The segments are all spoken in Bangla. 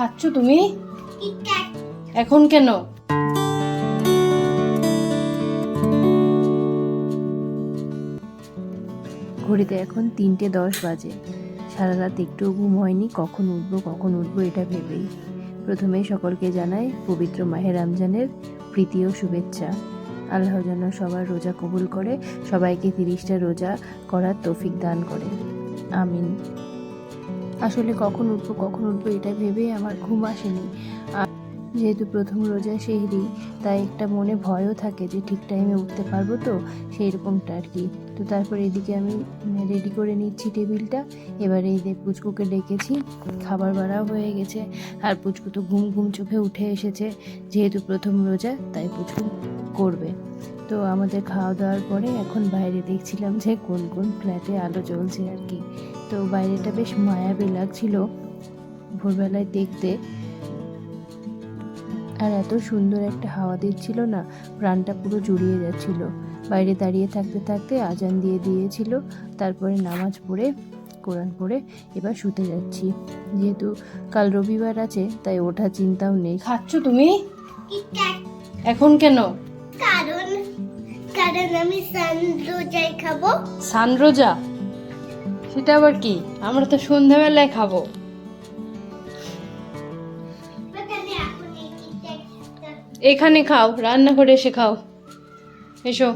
খাচ্ছ তুমি? এখন কেন? ঘড়িতে এখন তিনটে দশ বাজে। সারা রাত একটুও ঘুম হয়নি, কখন উঠবো কখন উঠবো এটা ভেবেই। প্রথমেই সকলকে জানাই পবিত্র মাহে রমজানের প্রীতি ও শুভেচ্ছা। আল্লাহ যেন সবার রোজা কবুল করে, সবাইকে তিরিশটা রোজা করার তৌফিক দান করে। আমিন। আসলে কখন উঠবো কখন উঠবো এটা ভেবে আমার ঘুম আসেনি। আর যেহেতু প্রথম রোজা সেহরি, তাই একটা মনে ভয়ও থাকে যে ঠিক টাইমে উঠতে পারব তো সেই রকমটা আর কি। তো তারপর এদিকে আমি রেডি করে নিচ্ছি টেবিলটা। এবারে এই যে পুচকুকে ডেকেছি, খাবার বাড়াও হয়ে গেছে। আর পুচকু তো ঘুম ঘুম চোখে উঠে এসেছে, যেহেতু প্রথম রোজা, তাই পুচকু করবে। তো আমাদের খাওয়া দাওয়ার পরে এখন বাইরে দেখছিলাম যে কোন কোন ফ্ল্যাটে আলো জ্বলছে আর কি। তো বাইরেটা বেশ মায়াবী লাগছিল ভোরবেলায় দেখতে। আর এত সুন্দর একটা হাওয়া দিচ্ছিল না প্রাণটা পুরো জুড়িয়ে যাচ্ছিল। বাইরে দাঁড়িয়ে থাকতে থাকতে আজান দিয়ে দিয়েছিল তারপরে নামাজ পড়ে কোরআন পড়ে এবার শুতে যাচ্ছি। যেহেতু কাল রবিবার আছে তাই ওঠা চিন্তাও নেই। খাচ্ছ তুমি? এখন কেন? কারণ কারণ আমি সান রোজাই খাব। সানরোজা? সেটা আবার কি? আমরা তো সন্ধ্যাবেলায় খাব। এখন খাও রান্না করে এসে খাও। এসো।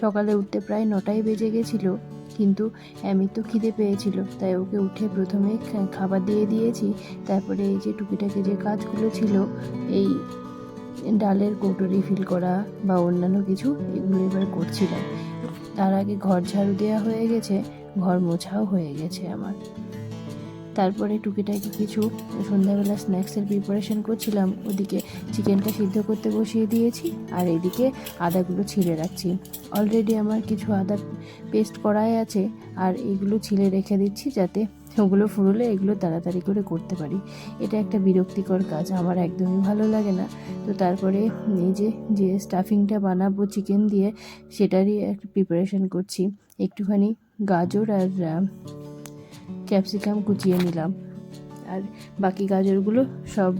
সকালে উঠতে প্রায় নটাই বেজে গেছিল কিন্তু আমি তো খিদে পেয়েছিল তাই ওকে উঠে প্রথমে খাবার দিয়ে দিয়েছি। তারপরে এই যে টুকিটাকি যে কাজগুলো ছিল এই ডালের কৌটো রিফিল করা বা অন্যান্য কিছু এগুলো এবার করছিলাম। তার আগে ঘর ঝাড়ু দেওয়া হয়ে গেছে, ঘর মোছাও হয়ে গেছে আমার। তারপরে টুকিটাকি কিছু সন্ধ্যাবেলা স্ন্যাক্সের প্রিপারেশন করছিলাম, ওদিকে চিকেনটা সিদ্ধ করতে বসিয়ে দিয়েছি আর এদিকে আদাগুলো ছিলে রাখছি। অলরেডি আমার কিছু আদা পেস্ট করাই আছে আর এগুলো ছিলে রেখে দিচ্ছি যাতে ওগুলো ফুরলে এগুলো তাড়াতাড়ি করে করতে পারি। এটা একটা বিরক্তিকর কাজ, আমার একদমই ভালো লাগে না। তো তারপরে এই যে যে স্টাফিংটা বানাবো চিকেন দিয়ে, সেটারই একটা প্রিপারেশন করছি। একটুখানি গাজর আর ক্যাপসিকাম কুচিয়ে নিলাম। আর বাকি গাজরগুলো সব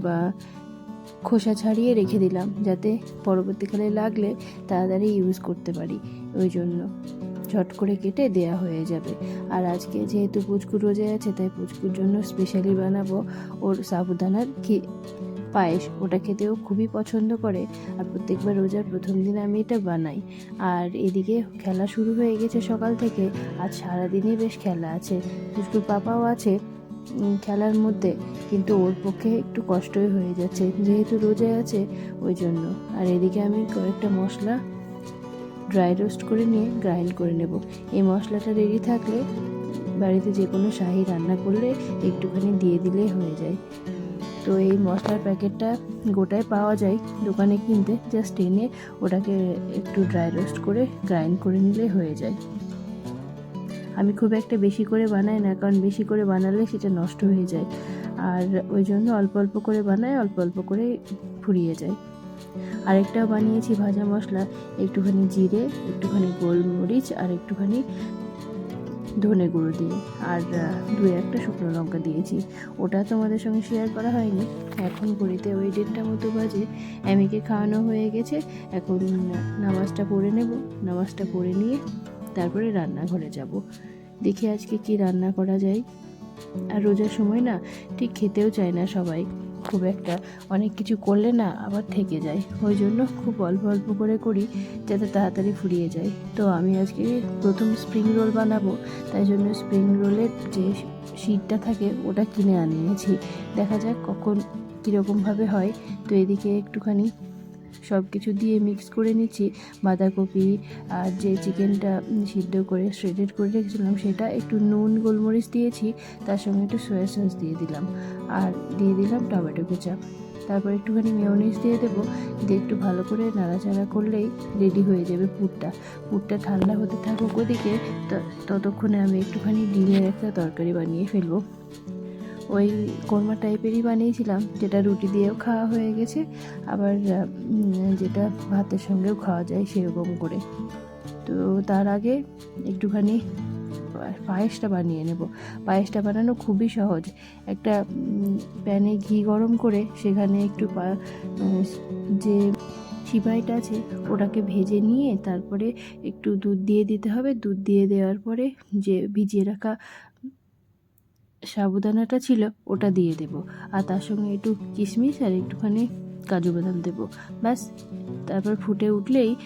খোসা ছাড়িয়ে রেখে দিলাম, যাতে পরবর্তীকালে লাগলে তাড়াতাড়ি ইউজ করতে পারি, ওই জন্য। ঝট করে কেটে দেয়া হয়ে যাবে। আর আজকে যেহেতু পুচকু রোজে আছে, তাই পুচকুর জন্য স্পেশালি বানাবো ওর সাবুদানার খি- পায়েস। ওটা খেতেও খুবই পছন্দ করে। আর প্রত্যেকবার রোজার প্রথম দিন আমি এটা বানাই। আর এদিকে খেলা শুরু হয়ে গেছে সকাল থেকে। আজ সারাদিনই বেশ খেলা আছে। পুচকুর পাপাও আছে খেলার মধ্যে। কিন্তু ওর পক্ষে একটু কষ্টই হয়ে যাচ্ছে। যেহেতু রোজায় আছে, ওই জন্য। আর এদিকে আমি কয়েকটা মশলা ড্রাই রোস্ট করে নিয়ে গ্রাইন্ড করে নেব। এই মশলাটা রেডি থাকলে বাড়িতে যে কোনো শাহি রান্না করলে একটুখানি দিয়ে দিলেই হয়ে যায়। তো এই মশলার প্যাকেটটা গোটায় পাওয়া যায় দোকানে কিনতে জাস্ট এনে ওটাকে একটু ড্রাই রোস্ট করে গ্রাইন্ড করে নিলে হয়ে যায়। আমি খুব একটা বেশি করে বানাই না, কারণ বেশি করে বানালে সেটা নষ্ট হয়ে যায়। আর ওই জন্য অল্প অল্প করে বানাই অল্প অল্প করে ফুরিয়ে যায়। আরেকটাও বানিয়েছি ভাজা মশলা, একটুখানি জিরে, একটুখানি গোলমরিচ আর একটুখানি ধনে গুঁড়ো দিয়ে। আর দু একটা শুকনো লঙ্কা দিয়েছি। ওটা তোমাদের সঙ্গে শেয়ার করা হয়নি। এখন ঘড়িতে ওই দেড়টা মতো বাজে। অ্যামিকে খাওয়ানো হয়ে গেছে। এখন নামাজটা পড়ে নেব। নামাজটা পড়ে নিয়ে তারপরে রান্নাঘরে যাব। দেখি আজকে কি রান্না করা যায়। আর রোজার সময় না, ঠিক খেতেও চায় না সবাই। খুব একটা অনেক কিছু করলে না আবার থেকে যায়। ওই জন্য খুব অল্প অল্প করে করি যাতে তাড়াতাড়ি ফুরিয়ে যায়। তো আমি আজকে প্রথম স্প্রিং রোল বানাবো, তাই জন্য স্প্রিং রোলের যে শীতটা থাকে ওটা কিনে আনিয়েছি। দেখা যাক কখন কীরকমভাবে হয়। তো এদিকে একটুখানি সব কিছু দিয়ে মিক্স করে নিচ্ছি। বাঁধাকপি আর যে চিকেনটা সিদ্ধ করে শ্রেডেড করে রেখেছিলাম, সেটা একটু নুন, গোলমরিচ দিয়েছি, তার সঙ্গে একটু সয়া সস দিয়ে দিলাম। আর দিয়ে দিলাম টমেটো কেচাপ তারপর একটুখানি মেয়নিজ দিয়ে দেবো। দিয়ে একটু ভালো করে নাড়াচাড়া করলেই রেডি হয়ে যাবে পুরটা। পুরটা ঠান্ডা হতে থাকুক ওদিকে ততক্ষণে আমি একটুখানি ডিমের একটা তরকারি বানিয়ে ফেলব। ওই কোরমা টাইপেরই বানিয়েছিলাম, যেটা রুটি দিয়েও খাওয়া হয়ে গেছে, আবার যেটা ভাতের সঙ্গেও খাওয়া যায় সেরকম করে। তো তার আগে একটুখানি পায়েসটা বানিয়ে নেব। পায়েসটা বানানো খুবই সহজ। একটা প্যানে ঘি গরম করে সেখানে একটু যে সিপাইটা আছে, ওটাকে ভেজে নিয়ে তারপরে একটু দুধ দিয়ে দিতে হবে। দুধ দিয়ে দেওয়ার পরে যে ভিজিয়ে রাখা সাবুদানাটা ছিল, ওটা দিয়ে দেব। আর তার সঙ্গে একটু কিশমিশ আর একটুখানি কাজু বাদাম দেবো। ব্যাস, তারপর ফুটে উঠলেই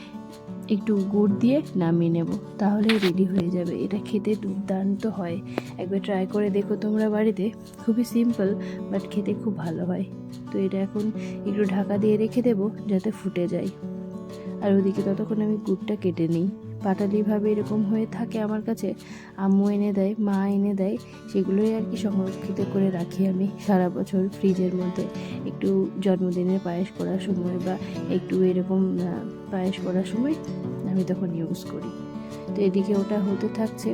একটু গুড় দিয়ে নামিয়ে নেব। তাহলে রেডি হয়ে যাবে। এটা খেতে দুর্দান্ত হয়। একবার ট্রাই করে দেখো তোমরা বাড়িতে। খুবই সিম্পল বাট খেতে খুব ভালো হয়। তো এটা এখন একটু ঢাকা দিয়ে রেখে দেবো, যাতে ফুটে যায়। আর ওদিকে ততক্ষণ আমি গুড়টা কেটে নিই। পাটালিভাবে এরকম হয়ে থাকে আমার কাছে, আম্মু এনে দেয়, মা এনে দেয়, সেগুলোই আর কি সংরক্ষিত করে রাখি আমি সারা বছর ফ্রিজের মধ্যে। একটু জন্মদিনের পায়েস করার সময় বা একটু এরকম পায়েস করার সময় আমি তখন ইউজ করি। তো এদিকে ওটা হতে থাকছে,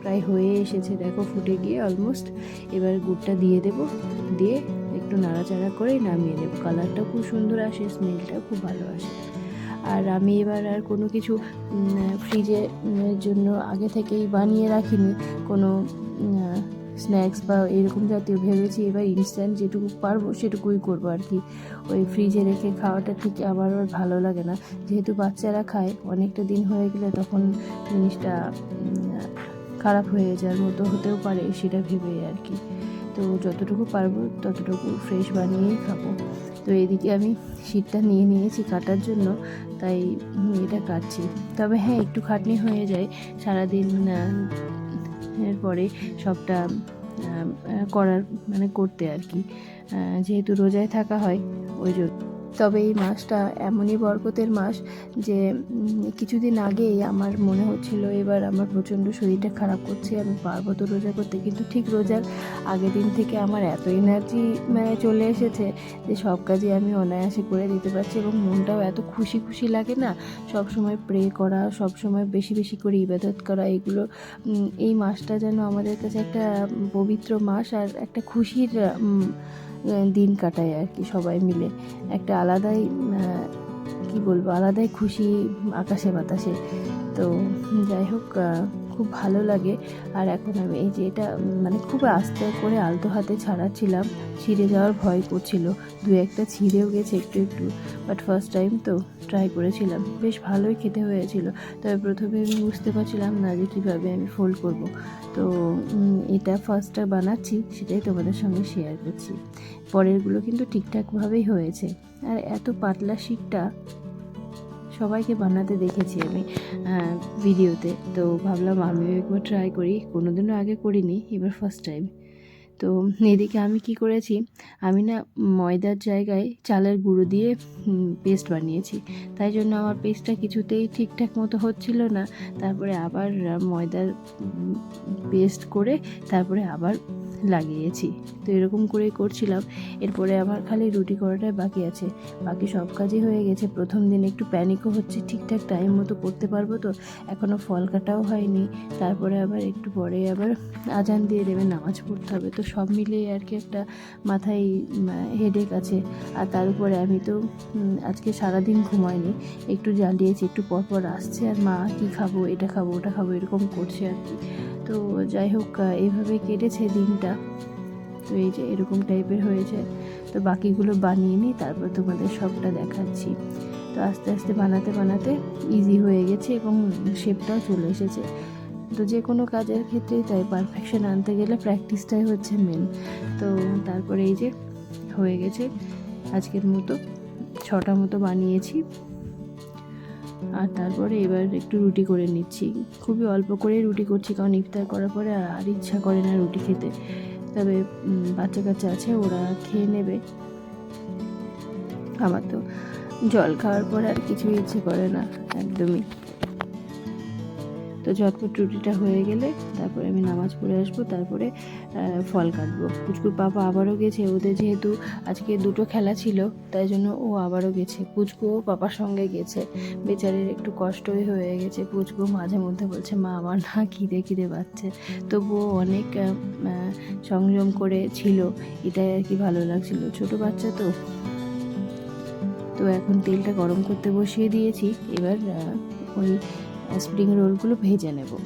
প্রায় হয়ে এসেছে, দেখো ফুটে গিয়ে অলমোস্ট এবার গুড়টা দিয়ে দেব, দিয়ে একটু নাড়াচাড়া করে নামিয়ে নেব। কালারটাও খুব সুন্দর আসে স্মেলটাও খুব ভালো আসে। আর আমি এবার আর কোনো কিছু ফ্রিজে জন্য আগে থেকেই বানিয়ে রাখিনি। কোনো স্ন্যাক্স বা এরকম জাতীয় ভেবেছি এবার ইনস্ট্যান্ট যেটুকু পারব সেটুকুই করব আর কি। ওই ফ্রিজে রেখে খাওয়াটা ঠিক আমার আর ভালো লাগে না। যেহেতু বাচ্চারা খায়, অনেকটা দিন হয়ে গেলে তখন জিনিসটা খারাপ হয়ে যাওয়ার মতো হতেও পারে সেটা ভেবে আর কি। তো যতটুকু পারব ততটুকু ফ্রেশ বানিয়েই খাব। তো এদিকে আমি শীতটা নিয়ে নিয়েছি কাটার জন্য, তাই এটা কাটছি। তবে হ্যাঁ একটু খাটনি হয়ে যায়। সারাদিন পরে সবটা করার মানে করতে আর কি। যেহেতু রোজায় থাকা হয়, ওই জন্য। তবে এই মাসটা এমনই বরকতের মাস যে কিছুদিন আগেই আমার মনে হচ্ছিল এবার আমার প্রচণ্ড শরীরটা খারাপ করছে, আমি পারব তো রোজা করতে। কিন্তু ঠিক রোজার আগের দিন থেকে আমার এত এনার্জি মানে চলে এসেছে যে, সব কাজই আমি অনায়াসে করে দিতে পারছি এবং মনটাও এত খুশি খুশি লাগে না। সব সময় প্রে করা, সব সময় বেশি বেশি করে ইবাদত করা, এগুলো এই মাসটা যেন আমাদের কাছে একটা পবিত্র মাস আর একটা খুশির দিন কাটায় আর কি সবাই মিলে। একটা আলাদাই কি বলব, আলাদাই খুশি আকাশে বাতাসে। তো যাই হোক খুব ভালো লাগে। আর এখন আমি এই যে এটা মানে খুব আস্তে করে আলতো হাতে ছাড়াচ্ছিলাম, ছিঁড়ে যাওয়ার ভয় করছিল। দু একটা ছিঁড়েও গেছে একটু একটু বাট ফার্স্ট টাইম তো ট্রাই করেছিলাম। বেশ ভালোই খেতে হয়েছিল। তবে প্রথমে আমি বুঝতে পারছিলাম না যে কীভাবে আমি ফোল্ড করব। তো এটা ফার্স্টটা বানাচ্ছি, সেটাই তোমাদের সঙ্গে শেয়ার করছি। পরেরগুলো কিন্তু ঠিকঠাকভাবেই হয়েছে। আর এত পাতলা শিকটা সবাইকে বানাতে দেখেছি আমি ভিডিওতে। তো ভাবলাম আমিও একবার ট্রাই করি। কোনোদিনও আগে করিনি, এবার ফার্স্ট টাইম তো এদিকে আমি কি করেছি? আমি না ময়দার জায়গায় চালের গুঁড়ো দিয়ে পেস্ট বানিয়েছি। তাই জন্য আমার পেস্টটা কিছুতেই ঠিকঠাক মতো হচ্ছিল না। তারপরে আবার ময়দার পেস্ট করে তারপরে আবার লাগিয়েছি। তো এরকম করেই করছিলাম। এরপরে আমার খালি রুটি করাটাই বাকি আছে। বাকি সব কাজই হয়ে গেছে। প্রথম দিন একটু প্যানিকও হচ্ছে। ঠিকঠাক টাইম মতো করতে পারব তো? এখনও ফল কাটাও হয়নি। তারপরে আবার একটু পরে আবার আজান দিয়ে দেবে, নামাজ পড়তে হবে। তো সব মিলিয়ে আর কি একটা মাথায় হেডেক আছে। আর তার উপরে আমি তো আজকে সারাদিন ঘুমাইনি। একটু জ্বালিয়েছি একটু পরপর আসছে আর মা কি খাব? এটা খাব ওটা খাব এরকম করছে আর কি তো যাই হোক আহ, এইভাবে কেটেছে দিনটা। তো এই যে এরকম টাইপের হয়েছে। তো বাকিগুলো বানিয়ে নিই তারপর তোমাদের সবটা দেখাচ্ছি। তো আস্তে আস্তে বানাতে বানাতে ইজি হয়ে গেছে এবং শেপটাও চলে এসেছে। তো যে কোনো কাজের ক্ষেত্রেই তাই পারফেকশন আনতে গেলে প্র্যাকটিসটাই হচ্ছে মেন তো তারপরে এই যে হয়ে গেছে আজকের মতো, ছটা মতো বানিয়েছি। আর তারপরে এবার একটু রুটি করে নিচ্ছি। খুবই অল্প করে রুটি করছি, কারণ ইফতার করার পরে আর ইচ্ছা করে না রুটি খেতে। তবে বাচ্চা কাচ্চা আছে, ওরা খেয়ে নেবে। আমার তো জল খাওয়ার পর আর কিছুই ইচ্ছে করে না, একদমই। তো ঝটপট রুটিটা হয়ে গেলে তারপরে আমি নামাজ পড়ে আসব, তারপরে ফল কাটবো। পুচকুর পাপা আবারও গেছে, ওদের যেহেতু আজকে দুটো খেলা ছিল, তাই জন্য ও আবারও গেছে। পুচকুও পাপার সঙ্গে গেছে। বেচারির একটু কষ্টই হয়ে গেছে। পুচকু মাঝে মধ্যে বলছে, মা, আমার না খিদে খিদে পাচ্ছে। তবুও অনেক সংযম করে ছিল। এটাই আর কি ভালো লাগছিল। ছোট বাচ্চা তো। তো এখন তেলটা গরম করতে বসিয়ে দিয়েছি। এবার ওই স্প্রিং রোলগুলো ভেজে নেব।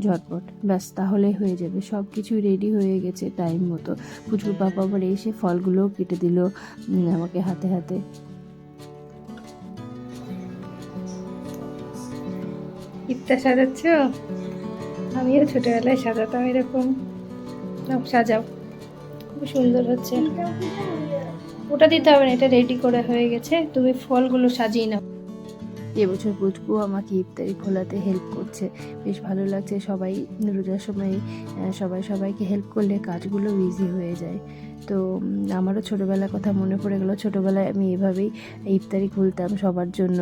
ঝটপট। ব্যাস, তাহলেই হয়ে যাবে। সব কিছুই রেডি হয়ে গেছে টাইম মতো। পুচকুর পাপা আবার এসে ফলগুলোও কেটে দিল আমাকে হাতে হাতে। ইফতার সাজাচ্ছ? আমিও ছোটবেলায় সাজাতাম এরকম। সাজাও। খুব সুন্দর হচ্ছে। ওটা দিতে হবে না, এটা রেডি করে হয়ে গেছে। তুমি ফলগুলো সাজিয়ে নাও। এবছর পুচকু আমাকে ইফতারি খোলাতে হেল্প করছে। বেশ ভালো লাগছে, সবাই রোজার সময় সবাই সবাইকে হেল্প করলে কাজগুলো ইজি হয়ে যায়। তো আমারও ছোটোবেলার কথা মনে পড়ে গেলো, ছোটোবেলায় আমি এভাবেই ইফতারি খুলতাম সবার জন্য।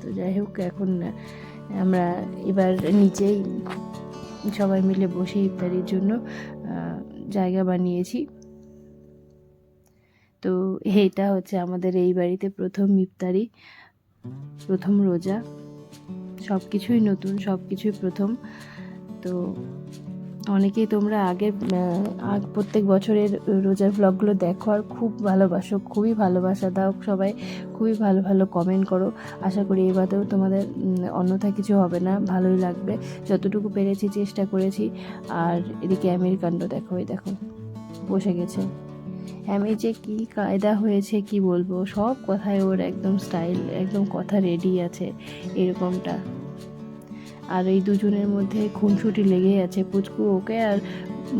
তো যাই হোক, এখন আমরা এবার নিচেই সবাই মিলে বসে ইফতারির জন্য জায়গা বানিয়েছি। তো এইটা হচ্ছে আমাদের এই বাড়িতে প্রথম ইফতারি। প্রথম রোজা। সব কিছুই নতুন সব কিছুই প্রথম। তো অনেকেই তোমরা আগে, প্রত্যেক বছরের রোজার ব্লগগুলো দেখো আর খুব ভালোবাসো, খুবই ভালোবাসা দাও সবাই, খুবই ভালো ভালো কমেন্ট করো। আশা করি এবারেও তোমাদের অন্যথা কিছু হবে না, ভালোই লাগবে। যতটুকু পেরেছি, চেষ্টা করেছি। আর এদিকে আমির কাণ্ড দেখো, এই দেখো, বসে গেছে। আমি যে কি কায়দা হয়েছে কি বলব? সব কথায় ওর একদম স্টাইল একদম কথা রেডি আছে এরকমটা। আর এই দুজনের মধ্যে খুনসুটি লেগেই আছে। পুচকু ওকে আর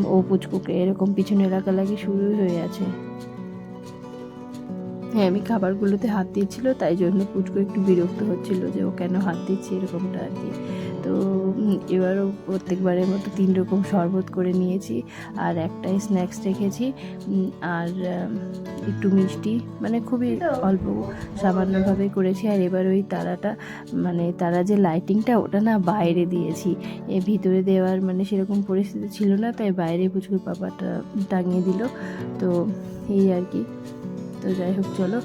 ও পুচকুকে এরকম পিছনে লাগালাগি শুরু হয়ে আছে। হ্যাঁ আমি খাবারগুলোতে হাত দিচ্ছিল তাই জন্য পুচকু একটু বিরক্ত হচ্ছিল যে ও কেন হাত দিচ্ছে এরকমটা আর কি। তো এবারও প্রত্যেকবারের মতো তিন রকম শরবত করে নিয়েছি আর একটাই স্ন্যাক্স রেখেছি আর একটু মিষ্টি মানে খুবই অল্প সামান্যভাবে করেছি। আর এবার ওই তারাটা মানে তারা যে লাইটিংটা ওটা না বাইরে দিয়েছি। এ ভিতরে দেওয়ার মানে সেরকম পরিস্থিতি ছিল না, তাই বাইরে পুচকুর পাপাটা টাঙিয়ে দিল। তো, এই আর কি। তো যাই হোক, চলো,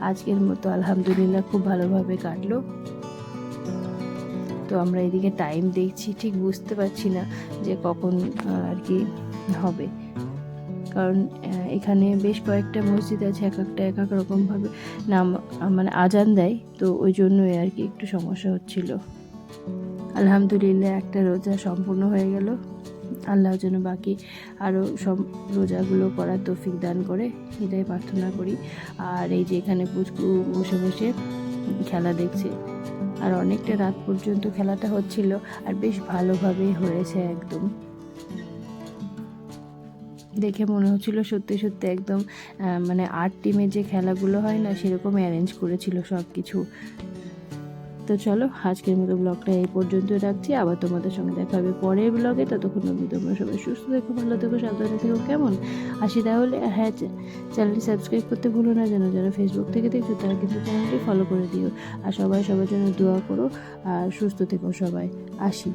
আজকের মতো আলহামদুলিল্লাহ খুব ভালোভাবে কাটলো। তো আমরা এদিকে টাইম দেখছি, ঠিক বুঝতে পারছি না যে কখন আর কি হবে। কারণ এখানে বেশ কয়েকটা মসজিদ আছে, এক একটা এক এক রকমভাবে নাম মানে আজান দেয়। তো ওই জন্যই আর কি একটু সমস্যা হচ্ছিল। আলহামদুলিল্লাহ একটা রোজা সম্পূর্ণ হয়ে গেল। আল্লাহ যেন বাকি আরও সব রোজাগুলো করার তৌফিক দান করে, এটাই প্রার্থনা করি। আর এই যে এখানে পুচকু বসে বসে খেলা দেখছে। আর অনেকটা রাত পর্যন্ত খেলাটা হচ্ছিল আর বেশ ভালোভাবেই হয়েছে একদম। দেখে মনে হচ্ছিল সত্যি সত্যি একদম মানে আর্ট টিমের যে খেলাগুলো হয় না সেরকম অ্যারেঞ্জ করেছিল সব কিছু তো চলো, আজকের মতো ব্লগটা এই পর্যন্ত রাখছি। আবার তোমাদের সঙ্গে দেখা হবে পরের ব্লগে। ততক্ষণ অবধি তোমরা সবাই সুস্থ থেকো, ভালো থেকো, সাবধানে থেকো, কেমন? আসি তাহলে হ্যাঁ চ্যানেলটি সাবস্ক্রাইব করতে ভুলো না যেন যারা ফেসবুক থেকে দেখছ, তারা কিন্তু চ্যানেলটি ফলো করে দিও। আর সবাই সবার জন্য দোয়া করো, আর সুস্থ থেকো সবাই। আসি।